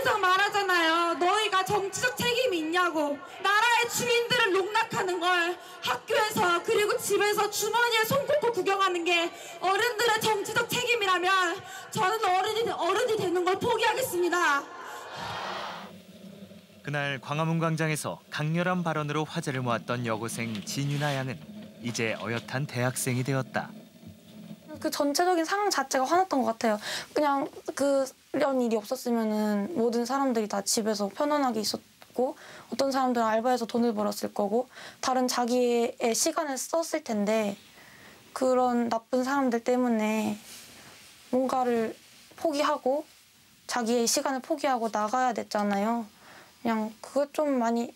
항상 말하잖아요. 너희가 정치적 책임이 있냐고. 나라의 주인들을 농락하는 걸 학교에서 그리고 집에서 주머니에 손 꽂고 구경하는 게 어른들의 정치적 책임이라면 저는 어른이, 어른이 되는 걸 포기하겠습니다. 그날 광화문 광장에서 강렬한 발언으로 화제를 모았던 여고생 진윤아 양은 이제 어엿한 대학생이 되었다. 그 전체적인 상황 자체가 화났던 것 같아요. 그냥 그런 일이 없었으면은 모든 사람들이 다 집에서 편안하게 있었고 어떤 사람들은 알바해서 돈을 벌었을 거고 다른 자기의 시간을 썼을 텐데 그런 나쁜 사람들 때문에 뭔가를 포기하고 자기의 시간을 포기하고 나가야 됐잖아요. 그냥 그것 좀 많이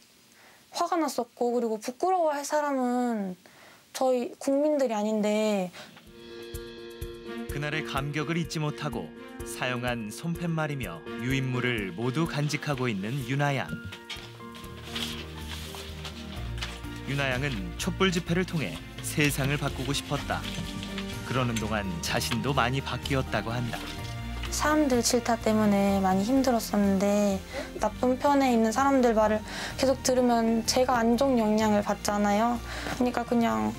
화가 났었고 그리고 부끄러워할 사람은 저희 국민들이 아닌데 그날의 감격을 잊지 못하고 사용한 손팻말이며 유인물을 모두 간직하고 있는 윤아 양. 윤아 양은 촛불 집회를 통해 세상을 바꾸고 싶었다. 그러는 동안 자신도 많이 바뀌었다고 한다. 사람들 질타 때문에 많이 힘들었었는데 나쁜 편에 있는 사람들 말을 계속 들으면 제가 안 좋은 영향을 받잖아요. 그러니까 그냥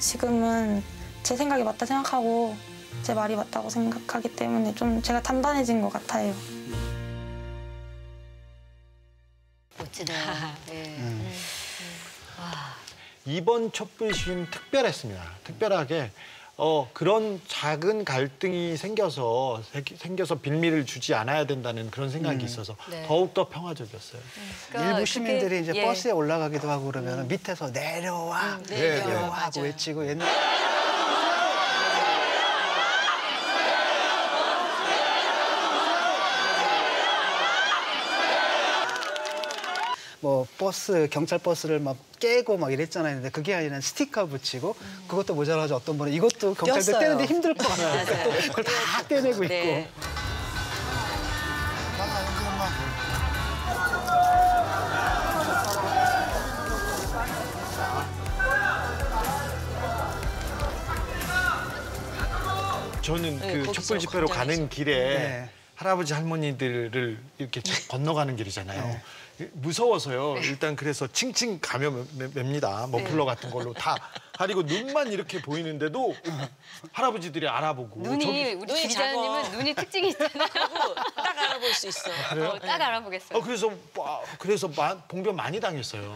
지금은 제 생각이 맞다 생각하고 제 말이 맞다고 생각하기 때문에 좀 제가 단단해진 것 같아요. 멋지네요. 예. 이번 촛불 시위는 특별했습니다. 특별하게 어, 그런 작은 갈등이 생겨서 세- 생겨서 빌미를 주지 않아야 된다는 그런 생각이 있어서 네. 더욱 더 평화적이었어요. 그러니까 일부 시민들이 이제 예. 버스에 올라가기도 하고 그러면 밑에서 내려와, 음, 네, 내려와, 내려와 하고 맞아요. 외치고 옛날 뭐 버스 경찰 버스를 막 깨고 막 이랬잖아요. 근데 그게 아니라 스티커 붙이고 그것도 모자라서 어떤 분은 이것도 경찰들. 떼는데 힘들 것 같아요. 또 그걸 다 떼내고 있고. 네. 저는 네, 그 촛불 집회로. 가는 길에 네. 할아버지 할머니들을 이렇게 쫙 건너가는 길이잖아요. 무서워서요. 일단 그래서 칭칭 가며 맵- 맵니다. 머플러 같은 걸로 다 가리고 눈만 이렇게 보이는데도 할아버지들이 알아보고 눈이 저기- 우리 기자님은. 눈이 특징이 있잖아요. 딱 알아볼 수 있어. 그래요? 어, 딱 알아보겠어요. 어, 그래서 와, 그래서 마- 봉변 많이 당했어요.